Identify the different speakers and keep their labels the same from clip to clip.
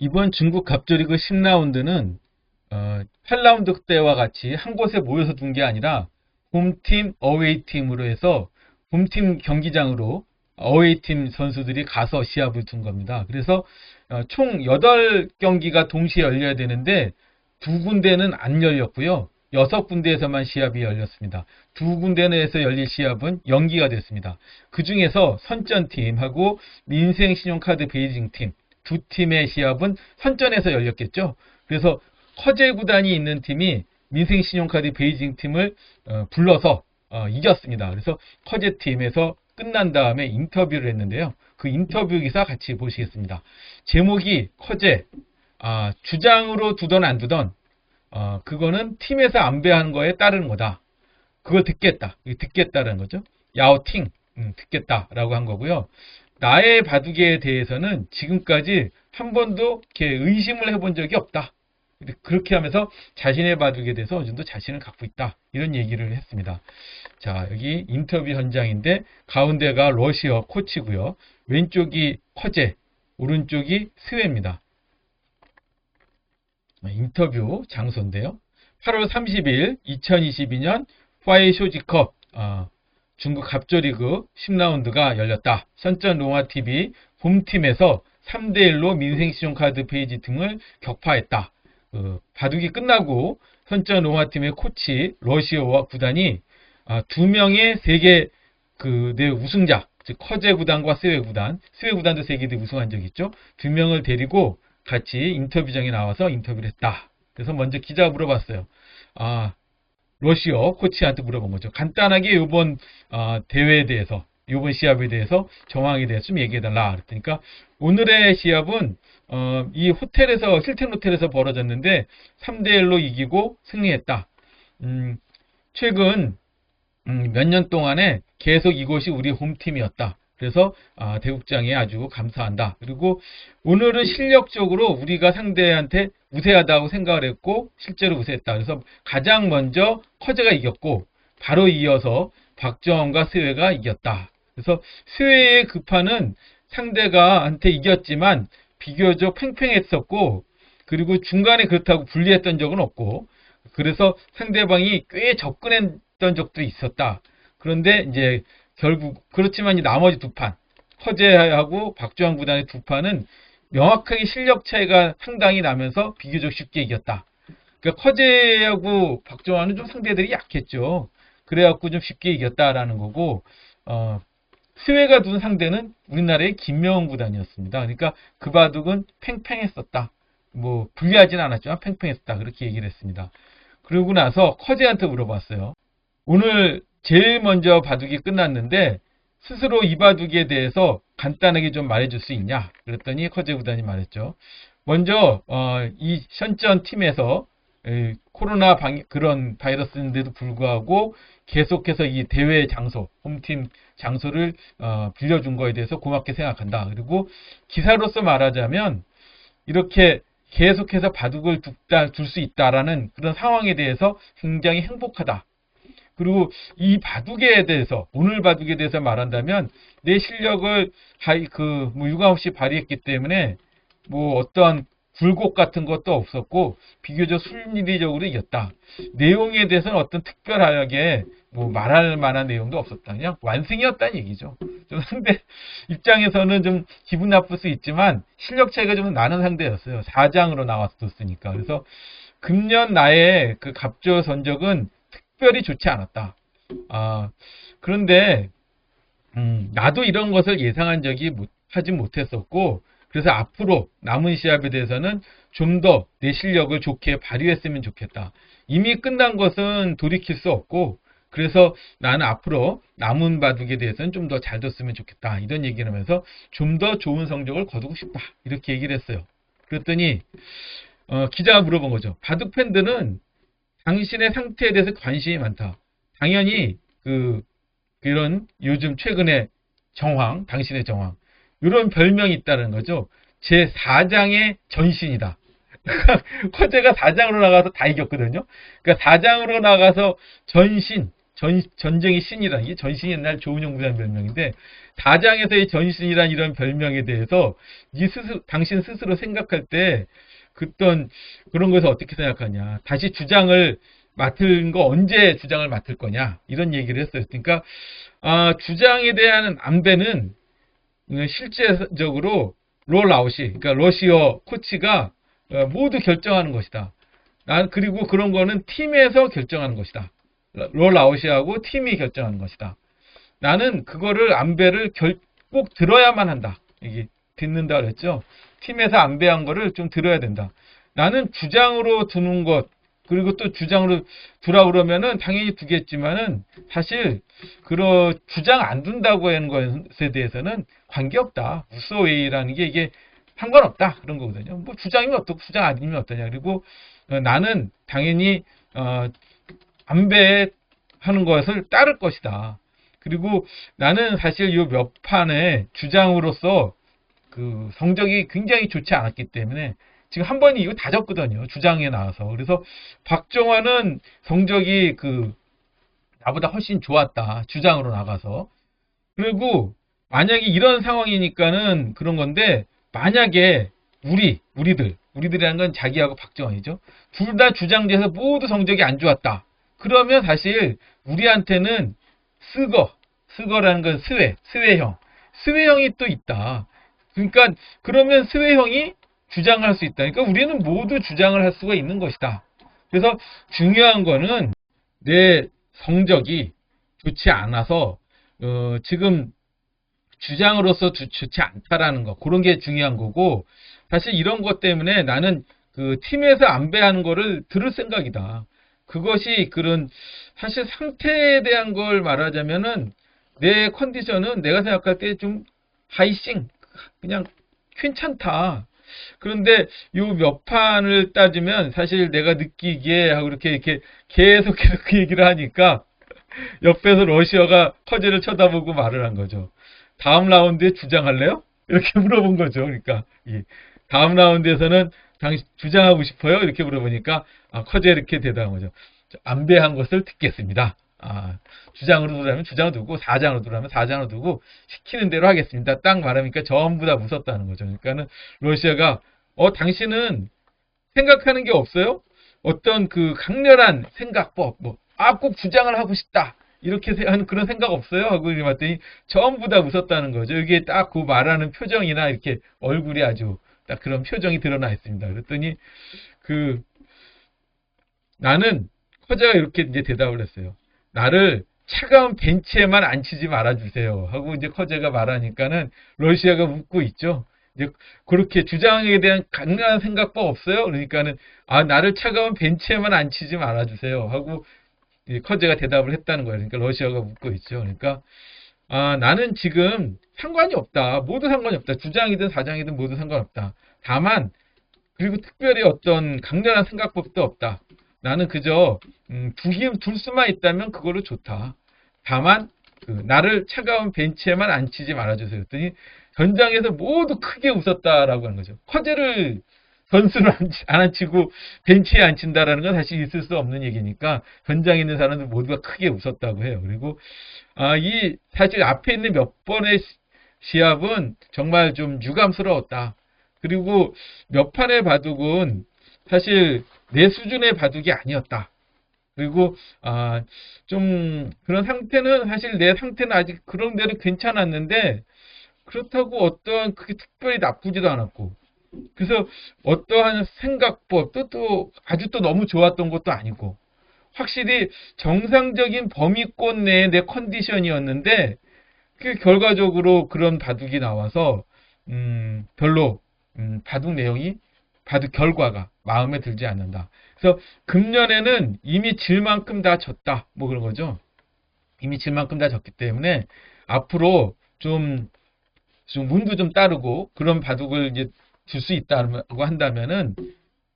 Speaker 1: 이번 중국 갑조리그 10라운드는 어, 8라운드 때와 같이 한 곳에 모여서 둔 게 아니라 홈팀, 어웨이팀으로 해서 홈팀 경기장으로 어웨이팀 선수들이 가서 시합을 둔 겁니다. 그래서 어, 총 8경기가 동시에 열려야 되는데 두 군데는 안 열렸고요. 여섯 군데에서만 시합이 열렸습니다. 두 군데에서 열릴 시합은 연기가 됐습니다. 그 중에서 선전팀하고 민생신용카드 베이징팀 두 팀의 시합은 선전에서 열렸겠죠. 그래서 허재 구단이 있는 팀이 민생신용카드 베이징 팀을 어, 불러서 어, 이겼습니다. 그래서 허재 팀에서 끝난 다음에 인터뷰를 했는데요. 그 인터뷰 기사 같이 보시겠습니다. 제목이 허재 아, 주장으로 두던 안 두던 어, 그거는 팀에서 안배하는 거에 따르는 거다. 그걸 듣겠다. 듣겠다라는 거죠. 야오팅 음, 듣겠다라고 한 거고요. 나의 바둑에 대해서는 지금까지 한 번도 이렇게 의심을 해본 적이 없다. 그렇게 하면서 자신의 바둑에 대해서 어느 정도 자신을 갖고 있다. 이런 얘기를 했습니다. 자, 여기 인터뷰 현장인데 가운데가 러시아 코치고요. 왼쪽이 허재, 오른쪽이 스웨입니다. 인터뷰 장소인데요. 8월 30일 2022년 파이쇼지컵 어, 중국 갑조리그 10라운드가 열렸다. 선전 롱아TV 홈팀에서 3대1로 민생신용카드 페이지 등을 격파했다. 어, 바둑이 끝나고 선전 롱아팀의 코치 러시아와 구단이 아, 두 명의 세계 그내 우승자, 즉 커제 구단과 스웨 구단, 스웨 구단도 세계대 우승한 적 있죠. 두 명을 데리고 같이 인터뷰장에 나와서 인터뷰를 했다. 그래서 먼저 기자가 물어봤어요. 아, 러시아 코치한테 물어본 거죠. 간단하게 이번 어, 대회에 대해서, 이번 시합에 대해서 정황에 대해서 좀 얘기해달라. 그랬더니까 오늘의 시합은 어, 이 호텔에서 힐튼 호텔에서 벌어졌는데 3대 1로 이기고 승리했다. 음, 최근 음, 몇 년 동안에 계속 이곳이 우리 홈팀이었다. 그래서 아, 대국장에 아주 감사한다. 그리고 오늘은 실력적으로 우리가 상대한테 우세하다고 생각을 했고 실제로 우세했다. 그래서 가장 먼저 커제가 이겼고 바로 이어서 박정원과 스웨가 이겼다. 그래서 스웨의 급판은 상대가 한테 이겼지만 비교적 팽팽했었고 그리고 중간에 그렇다고 불리했던 적은 없고 그래서 상대방이 꽤 접근했던 적도 있었다. 그런데 이제 결국 그렇지만 나머지 두 판, 허재하고 박주환 구단의 두 판은 명확하게 실력 차이가 상당히 나면서 비교적 쉽게 이겼다. 그러니까 허재하고 박주환은 좀 상대들이 약했죠. 그래갖고 좀 쉽게 이겼다라는 거고, 어, 스웨가 둔 상대는 우리나라의 김명훈 구단이었습니다. 그러니까 그 바둑은 팽팽했었다. 뭐 불리하진 않았지만 팽팽했었다. 그렇게 얘기를 했습니다. 그러고 나서 커제한테 물어봤어요. 오늘 제일 먼저 바둑이 끝났는데 스스로 이 바둑에 대해서 간단하게 좀 말해줄 수 있냐? 그랬더니 커제 구단이 말했죠. 먼저 어, 이 현전 팀에서 에, 코로나 방 그런 바이러스인데도 불구하고 계속해서 이 대회 장소, 홈팀 장소를 어, 빌려준 거에 대해서 고맙게 생각한다. 그리고 기사로서 말하자면 이렇게 계속해서 바둑을 둘 수 있다라는 그런 상황에 대해서 굉장히 행복하다. 그리고 이 바둑에 대해서 오늘 바둑에 대해서 말한다면 내 실력을 그뭐 유감 없이 발휘했기 때문에 뭐 어떠한 굴곡 같은 것도 없었고 비교적 순리적으로 이겼다. 내용에 대해서는 어떤 특별하게 뭐 말할 만한 내용도 없었다. 그냥 완승이었다는 얘기죠. 좀 상대 입장에서는 좀 기분 나쁠 수 있지만 실력 차이가 좀 나는 상대였어요. 4장으로 나왔었으니까. 그래서 금년 나의 그 갑조 전적은 특별히 좋지 않았다. 아, 그런데 음, 나도 이런 것을 예상한 적이 못, 하진 못했었고 그래서 앞으로 남은 시합에 대해서는 좀 더 내 실력을 좋게 발휘했으면 좋겠다. 이미 끝난 것은 돌이킬 수 없고 그래서 나는 앞으로 남은 바둑에 대해서는 좀 더 잘 뒀으면 좋겠다. 이런 얘기를 하면서 좀 더 좋은 성적을 거두고 싶다. 이렇게 얘기를 했어요. 그랬더니 어, 기자가 물어본 거죠. 바둑 팬들은 당신의 상태에 대해서 관심이 많다. 당연히 그 그런 요즘 최근의 정황, 당신의 정황 이런 별명이 있다는 거죠. 제 4장의 전신이다. 커제가 4장으로 나가서 다 이겼거든요. 그러니까 4장으로 나가서 전신, 전, 전쟁의 신이라는 게 전신이 옛날 조은영 부장 별명인데 다장에서의 전신이란 이런 별명에 대해서 네 스스로, 당신 스스로 생각할 때 그떤 그런 것을 어떻게 생각하냐 다시 주장을 맡은 거 언제 주장을 맡을 거냐 이런 얘기를 했어요. 그러니까 아, 주장에 대한 안배는 실제적으로 롤아웃이 그러니까 러시어 코치가 어, 모두 결정하는 것이다. 난 그리고 그런 거는 팀에서 결정하는 것이다. 롤아웃이하고 팀이 결정하는 것이다. 나는 그거를 안배를 결, 꼭 들어야만 한다. 이게 듣는다 그랬죠. 팀에서 안배한 거를 좀 들어야 된다. 나는 주장으로 두는 것 그리고 또 주장으로 두라 그러면은 당연히 두겠지만은 사실 그런 주장 안 둔다고 하는 것에 대해서는 관계 없다. 우소웨이라는 게 이게 상관없다 그런 거거든요. 뭐 주장이면 어떻고 주장 아니면 어떠냐. 그리고 어, 나는 당연히 어, 안배하는 것을 따를 것이다. 그리고 나는 사실 이 몇 판의 주장으로서 그 성적이 굉장히 좋지 않았기 때문에 지금 한 번이 이거 다 졌거든요. 주장에 나와서. 그래서 박정환은 성적이 그 나보다 훨씬 좋았다. 주장으로 나가서. 그리고 만약에 이런 상황이니까는 그런 건데 만약에 우리 우리들 우리들이라는 건 자기하고 박정환이죠. 둘 다 주장돼서 모두 성적이 안 좋았다. 그러면 사실 우리한테는 쓰거 쓰거라는 건 스웨 스웨형 스웨형이 또 있다. 그러니까 그러면 스웨 형이 주장할 수 있다. 그러니까 우리는 모두 주장을 할 수가 있는 것이다. 그래서 중요한 거는 내 성적이 좋지 않아서 어, 지금 주장으로서 주, 좋지 않다라는 거 그런 게 중요한 거고 사실 이런 것 때문에 나는 그 팀에서 안배하는 거를 들을 생각이다. 그것이 그런 사실 상태에 대한 걸 말하자면은 내 컨디션은 내가 생각할 때 좀 하이싱 그냥 괜찮다. 그런데 요 몇 판을 따지면 사실 내가 느끼기에 하고 이렇게 이렇게 계속 계속 그 얘기를 하니까 옆에서 러시아가 허재를 쳐다보고 말을 한 거죠. 다음 라운드에 주장할래요? 이렇게 물어본 거죠. 그러니까 다음 라운드에서는 당신 주장하고 싶어요? 이렇게 물어보니까 아, 커제 이렇게 대답한 거죠. 안배한 것을 듣겠습니다. 아, 주장으로 두라면 주장을 두고 사장으로 두라면 사장으로 두고 시키는 대로 하겠습니다. 딱 말하니까 전부 다 웃었다는 거죠. 그러니까는 러시아가 어 당신은 생각하는 게 없어요? 어떤 그 강렬한 생각법 뭐아 꼭 주장을 하고 싶다. 이렇게 하는 그런 생각 없어요? 하고 봤더니 전부 다 웃었다는 거죠. 여기에 딱 그 말하는 표정이나 이렇게 얼굴이 아주 딱 그런 표정이 드러나 있습니다. 그랬더니 그 나는 커제가 이렇게 이제 대답을 했어요. 나를 차가운 벤치에만 앉히지 말아주세요. 하고 이제 커제가 말하니까는 러시아가 웃고 있죠. 이제 그렇게 주장에 대한 강렬한 생각법 없어요. 그러니까는 아 나를 차가운 벤치에만 앉히지 말아주세요. 하고 커제가 대답을 했다는 거예요. 그러니까 러시아가 웃고 있죠. 그러니까 아 나는 지금 상관이 없다. 모두 상관이 없다. 주장이든 사장이든 모두 상관없다. 다만 그리고 특별히 어떤 강렬한 생각법도 없다. 나는 그저 음, 두기 둘 수만 있다면 그걸로 좋다. 다만 그 나를 차가운 벤치에만 앉히지 말아주세요. 그랬더니 현장에서 모두 크게 웃었다라고 하는 거죠. 화제를 선수를 안 앉히고 벤치에 앉힌다라는 건 사실 있을 수 없는 얘기니까 현장에 있는 사람들 모두가 크게 웃었다고 해요. 그리고 아, 이 사실 앞에 있는 몇 번의 시합은 정말 좀 유감스러웠다. 그리고 몇 판의 바둑은 사실 내 수준의 바둑이 아니었다. 그리고 아, 좀 그런 상태는 사실 내 상태는 아직 그런 대로 괜찮았는데 그렇다고 어떠한 그게 특별히 나쁘지도 않았고 그래서 어떠한 생각법 또, 또 아주 또 너무 좋았던 것도 아니고 확실히 정상적인 범위권 내의 내 컨디션이었는데 그 결과적으로 그런 바둑이 나와서 음, 별로 음, 바둑 내용이 바둑 결과가 마음에 들지 않는다. 그래서 금년에는 이미 질 만큼 다 졌다. 뭐 그런 거죠. 이미 질 만큼 다 졌기 때문에 앞으로 좀, 좀 문도 좀 따르고 그런 바둑을 이제 줄 수 있다고 한다면은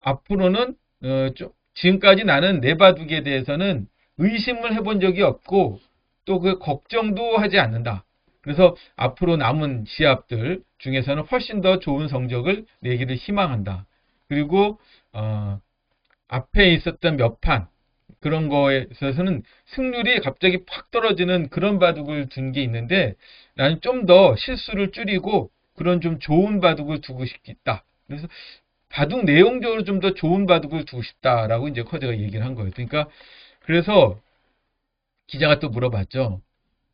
Speaker 1: 앞으로는 어, 좀 지금까지 나는 내 바둑에 대해서는 의심을 해본 적이 없고 또 그 걱정도 하지 않는다. 그래서 앞으로 남은 시합들 중에서는 훨씬 더 좋은 성적을 내기를 희망한다. 그리고 어, 앞에 있었던 몇 판, 그런 거에 있어서는 승률이 갑자기 팍 떨어지는 그런 바둑을 둔 게 있는데 나는 좀 더 실수를 줄이고 그런 좀 좋은 바둑을 두고 싶다. 그래서 바둑 내용적으로 좀 더 좋은 바둑을 두고 싶다라고 이제 커제가 얘기를 한 거예요. 그러니까 그래서 기자가 또 물어봤죠.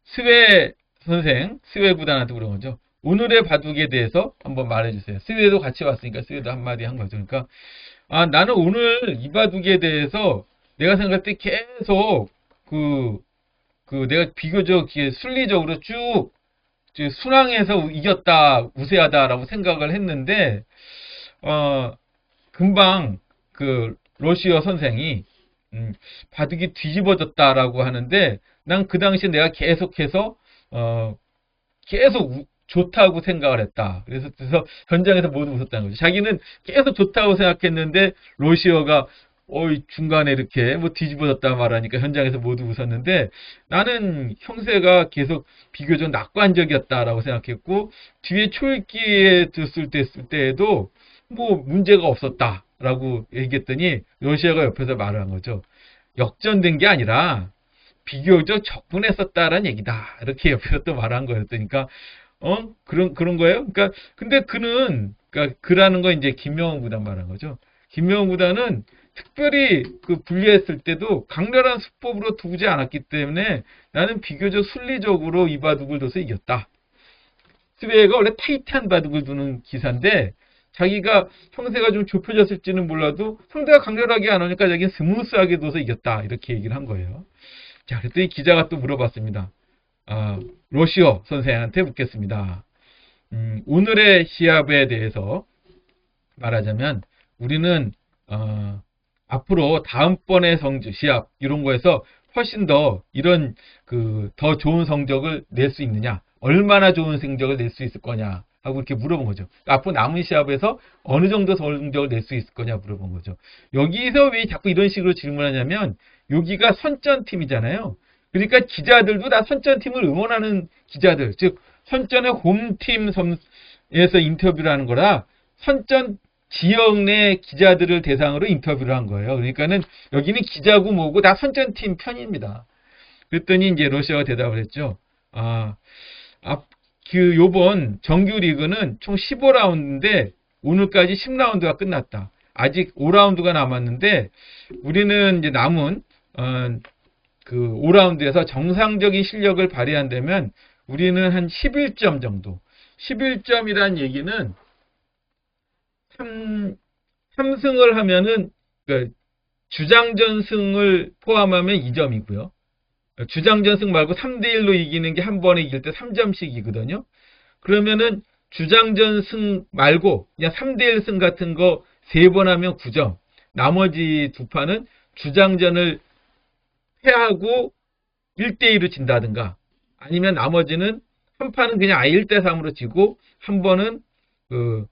Speaker 1: 스웨 선생, 스웨 구단한테 물은 거죠. 오늘의 바둑에 대해서 한번 말해주세요. 스웨도 같이 왔으니까 스웨도 한마디 한 거죠. 그러니까 아 나는 오늘 이 바둑에 대해서 내가 생각할 때 계속 그, 그 내가 비교적 순리적으로 쭉 순항해서 이겼다, 우세하다라고 생각을 했는데, 어, 금방 그 러시아 선생이 음, 바둑이 뒤집어졌다라고 하는데 난 그 당시에 내가 계속해서 어, 계속 우, 좋다고 생각을 했다. 그래서, 그래서 현장에서 모두 웃었다는 거죠. 자기는 계속 좋다고 생각했는데 러시아가 어이 중간에 이렇게 뭐 뒤집어졌다 말하니까 현장에서 모두 웃었는데 나는 형세가 계속 비교적 낙관적이었다라고 생각했고 뒤에 초읽기에 들었을 때 했을 때에도 뭐 문제가 없었다라고 얘기했더니 러시아가 옆에서 말을 한 거죠. 역전된 게 아니라 비교적 적분했었다라는 얘기다. 이렇게 옆에서 또 말한. 그러니까 어 그런 그런 거예요. 그러니까 근데 그는 그러니까 그라는 거 이제 김명훈 구단 말한 거죠. 김명훈 구단은 특별히 그 분리했을 때도 강렬한 수법으로 두지 않았기 때문에 나는 비교적 순리적으로 이 바둑을 둬서 이겼다. 스웨가 원래 타이트한 바둑을 두는 기사인데 자기가 형세가 좀 좁혀졌을지는 몰라도 상대가 강렬하게 안 오니까 자기는 스무스하게 둬서 이겼다. 이렇게 얘기를 한 거예요. 자, 그랬더니 기자가 또 물어봤습니다. 아, 로시오 선생한테 묻겠습니다. 음, 오늘의 시합에 대해서 말하자면 우리는 어, 앞으로 다음번의 성적, 시합 이런 거에서 훨씬 더 이런 그 더 좋은 성적을 낼 수 있느냐, 얼마나 좋은 성적을 낼 수 있을 거냐 하고 이렇게 물어본 거죠. 앞으로 남은 시합에서 어느 정도 성적을 낼 수 있을 거냐 물어본 거죠. 여기서 왜 자꾸 이런 식으로 질문하냐면 여기가 선전팀이잖아요. 그러니까 기자들도 다 선전팀을 응원하는 기자들, 즉 선전의 홈팀에서 인터뷰를 하는 거라 선전 지역 내 기자들을 대상으로 인터뷰를 한 거예요. 그러니까는 여기는 기자고 뭐고 다 선전팀 편입니다. 그랬더니 이제 러시아가 대답을 했죠. 아, 아, 그 요번 정규 리그는 총 15라운드인데 오늘까지 10라운드가 끝났다. 아직 5라운드가 남았는데 우리는 이제 남은 어, 그 5라운드에서 정상적인 실력을 발휘한다면 우리는 한 11점 정도. 11점이란 얘기는 3, 3승을 하면은 그 주장전승을 포함하면 2점이고요. 주장전승 말고 3대1로 이기는 게 한 번에 이길 때 3점씩이거든요. 그러면은 주장전승 말고 그냥 3대1 승 같은 거 3번 하면 9점. 나머지 두 판은 주장전을 패하고 1대2로 진다든가 아니면 나머지는 한 판은 그냥 아예 1대3으로 지고 한 번은 그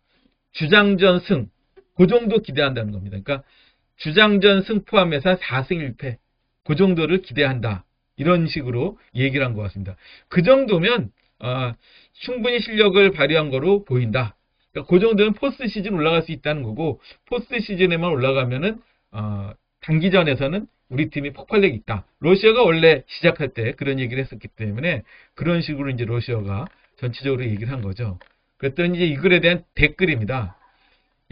Speaker 1: 주장전 승, 그 정도 기대한다는 겁니다. 그러니까 주장전 승 포함해서 4승 1패, 그 정도를 기대한다. 이런 식으로 얘기를 한 것 같습니다. 그 정도면 어, 충분히 실력을 발휘한 거로 보인다. 그러니까 그 정도면 포스트 시즌 올라갈 수 있다는 거고 포스트 시즌에만 올라가면은 어, 단기전에서는 우리 팀이 폭발력이 있다. 러시아가 원래 시작할 때 그런 얘기를 했었기 때문에 그런 식으로 이제 러시아가 전체적으로 얘기를 한 거죠. 그랬더니 이제 이 글에 대한 댓글입니다.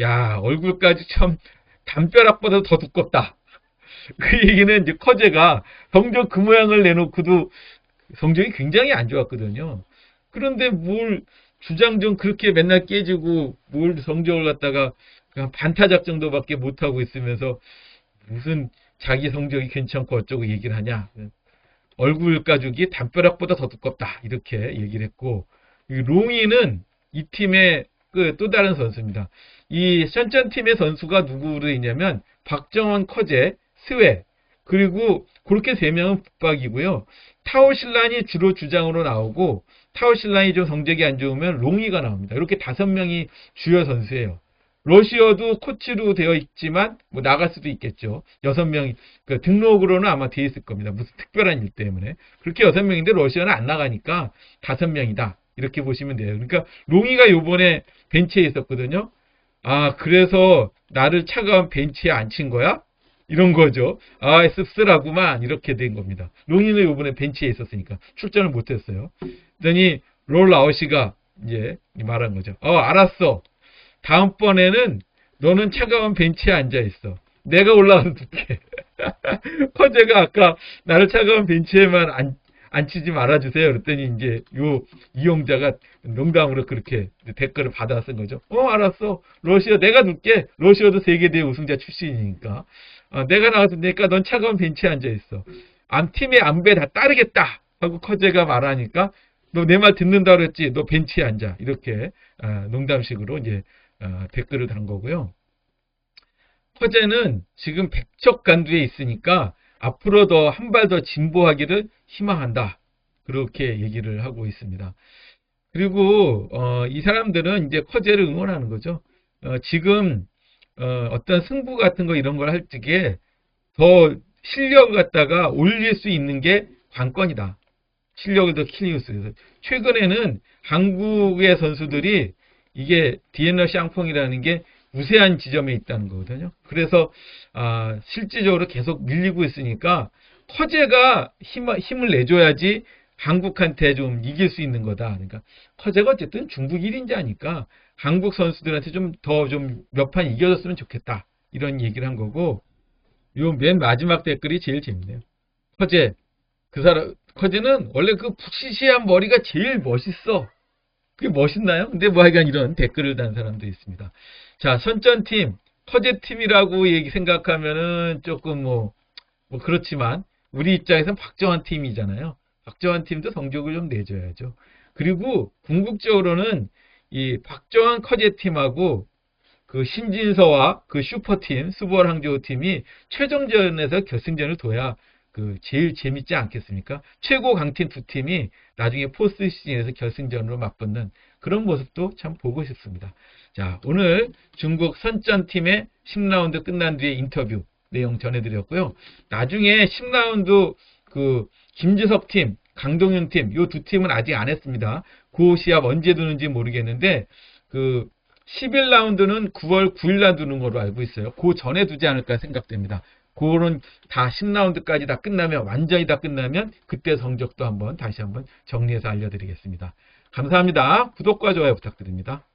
Speaker 1: 야, 얼굴까지 참 담벼락보다 더 두껍다. 그 얘기는 이제 커제가 성적 그 모양을 내놓고도 성적이 굉장히 안 좋았거든요. 그런데 뭘 주장전 그렇게 맨날 깨지고 뭘 성적을 갖다가 그냥 반타 작 정도밖에 못하고 있으면서 무슨 자기 성적이 괜찮고 어쩌고 얘기를 하냐. 얼굴 가죽이 담벼락보다 더 두껍다. 이렇게 얘기를 했고, 롱이는 이 팀의 그 또 다른 선수입니다. 이 션전 팀의 선수가 누구로 있냐면 박정원, 커제, 스웨 그리고 그렇게 세 명은 북박이고요. 타오실란이 주로 주장으로 나오고 타오실란이 좀 성적이 안 좋으면 롱이가 나옵니다. 이렇게 다섯 명이 주요 선수예요. 러시아도 코치로 되어 있지만 뭐 나갈 수도 있겠죠. 여섯 명이 그 등록으로는 아마 되어 있을 겁니다. 무슨 특별한 일 때문에 그렇게 여섯 명인데 러시아는 안 나가니까 다섯 명이다. 이렇게 보시면 돼요. 그러니까 롱이가 요번에 벤치에 있었거든요. 아, 그래서 나를 차가운 벤치에 앉힌 거야? 이런 거죠. 아, 씁쓸하구만. 이렇게 된 겁니다. 롱이는 이번에 벤치에 있었으니까 출전을 못했어요. 그랬더니 롤아웃이가 이제 말한 거죠. 어, 알았어. 다음번에는 너는 차가운 벤치에 앉아 있어. 내가 올라가서 둘게. 커제가 아까 나를 차가운 벤치에만 앉, 앉히지 말아주세요. 그랬더니 이제 요 이용자가 농담으로 그렇게 댓글을 받아 쓴 거죠. 어, 알았어. 러시아 내가 둘게. 러시아도 세계대회 우승자 출신이니까. 어, 내가 나왔으니까 넌 차가운 벤치에 앉아 있어. 암 팀의 안배 다 따르겠다. 하고 커제가 말하니까 너 내 말 듣는다 그랬지. 너 벤치에 앉아. 이렇게 아, 농담식으로 이제 아, 댓글을 단 거고요. 허재는 지금 백척 간두에 있으니까 앞으로 더 한 발 더 진보하기를 희망한다. 그렇게 얘기를 하고 있습니다. 그리고 어, 이 사람들은 이제 커제를 응원하는 거죠. 어, 지금 어, 떤 승부 같은 거 이런 걸 할 적에 더 실력을 갖다가 올릴 수 있는 게 관건이다. 실력을 더 있어요. 최근에는 한국의 선수들이 이게 디에너 샹펑이라는 게 우세한 지점에 있다는 거거든요. 그래서 아, 실질적으로 계속 밀리고 있으니까 커제가 힘, 힘을 내줘야지 한국한테 좀 이길 수 있는 거다. 그러니까 커제가 어쨌든 중국 1인자니까 한국 선수들한테 좀 더 좀 몇 판 이겨줬으면 좋겠다. 이런 얘기를 한 거고 요 맨 마지막 댓글이 제일 재밌네요. 커제 그 사람 커제는 원래 그 푹시시한 머리가 제일 멋있어. 그게 멋있나요? 근데 뭐 하여간 이런 댓글을 단 사람도 있습니다. 자, 선전팀, 커제팀이라고 얘기 생각하면은 조금 뭐, 뭐 그렇지만 우리 입장에서는 박정환 팀이잖아요. 박정환 팀도 성적을 좀 내줘야죠. 그리고 궁극적으로는 이 박정환 커제 팀하고 그 신진서와 그 슈퍼팀, 수보월 항저우 팀이 최종전에서 결승전을 둬야 그 제일 재밌지 않겠습니까? 최고 강팀 두 팀이 나중에 포스트 시즌에서 결승전으로 맞붙는 그런 모습도 참 보고 싶습니다. 자, 오늘 중국 선전팀의 10라운드 끝난 뒤에 인터뷰 내용 전해드렸고요. 나중에 10라운드 그 김지석 팀, 강동윤 팀, 요 두 팀은 아직 안 했습니다. 그 시합 언제 두는지 모르겠는데 그 11라운드는 9월 9일 날 두는 걸로 알고 있어요. 그 전에 두지 않을까 생각됩니다. 그거는 다 10라운드까지 다 끝나면 완전히 다 끝나면 그때 성적도 한번 다시 한번 정리해서 알려드리겠습니다. 감사합니다. 구독과 좋아요 부탁드립니다.